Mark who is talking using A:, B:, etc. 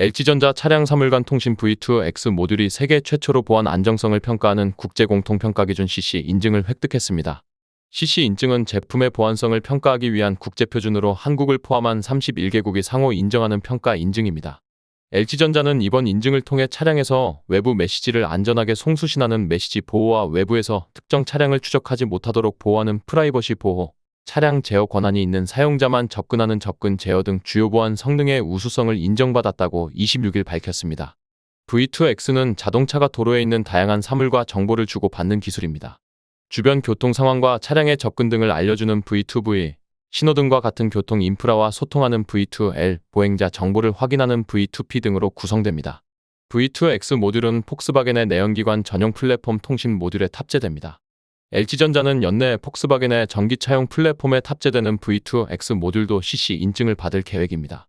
A: LG전자 차량 사물관 통신 V2X 모듈이 세계 최초로 보안 안정성을 평가하는 국제 공통 평가 기준 CC 인증을 획득했습니다. CC 인증은 제품의 보안성을 평가하기 위한 국제 표준으로 한국을 포함한 31개국이 상호 인정하는 평가 인증입니다. LG전자는 이번 인증을 통해 차량에서 외부 메시지를 안전하게 송수신하는 메시지 보호와 외부에서 특정 차량을 추적하지 못하도록 보호하는 프라이버시 보호, 차량 제어 권한이 있는 사용자만 접근하는 접근 제어 등 주요 보안 성능의 우수성을 인정받았다고 26일 밝혔습니다. V2X는 자동차가 도로에 있는 다양한 사물과 정보를 주고받는 기술입니다. 주변 교통 상황과 차량의 접근 등을 알려주는 V2V, 신호등과 같은 교통 인프라와 소통하는 V2L, 보행자 정보를 확인하는 V2P 등으로 구성됩니다. V2X 모듈은 폭스바겐의 내연기관 전용 플랫폼 통신 모듈에 탑재됩니다. LG전자는 연내 폭스바겐의 전기차용 플랫폼에 탑재되는 V2X 모듈도 CC 인증을 받을 계획입니다.